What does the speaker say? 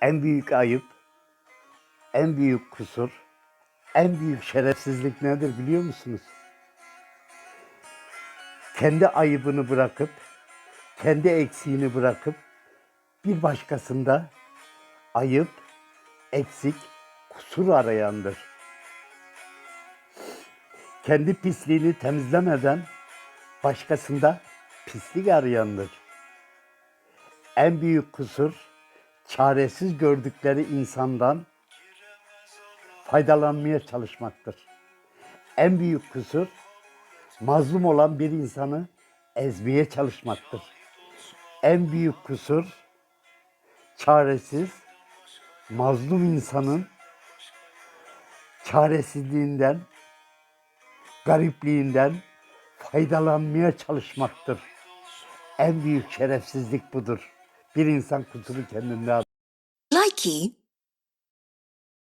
En büyük ayıp, en büyük kusur, en büyük şerefsizlik nedir biliyor musunuz? Kendi ayıbını bırakıp, kendi eksiğini bırakıp bir başkasında ayıp, eksik, kusur arayandır. Kendi pisliğini temizlemeden başkasında pislik arayandır. En büyük kusur çaresiz gördükleri insandan faydalanmaya çalışmaktır. En büyük kusur mazlum olan bir insanı ezmeye çalışmaktır. En büyük kusur çaresiz, mazlum insanın çaresizliğinden, garipliğinden faydalanmaya çalışmaktır. En büyük şerefsizlik budur. Bir insan kusuru kendinde Likey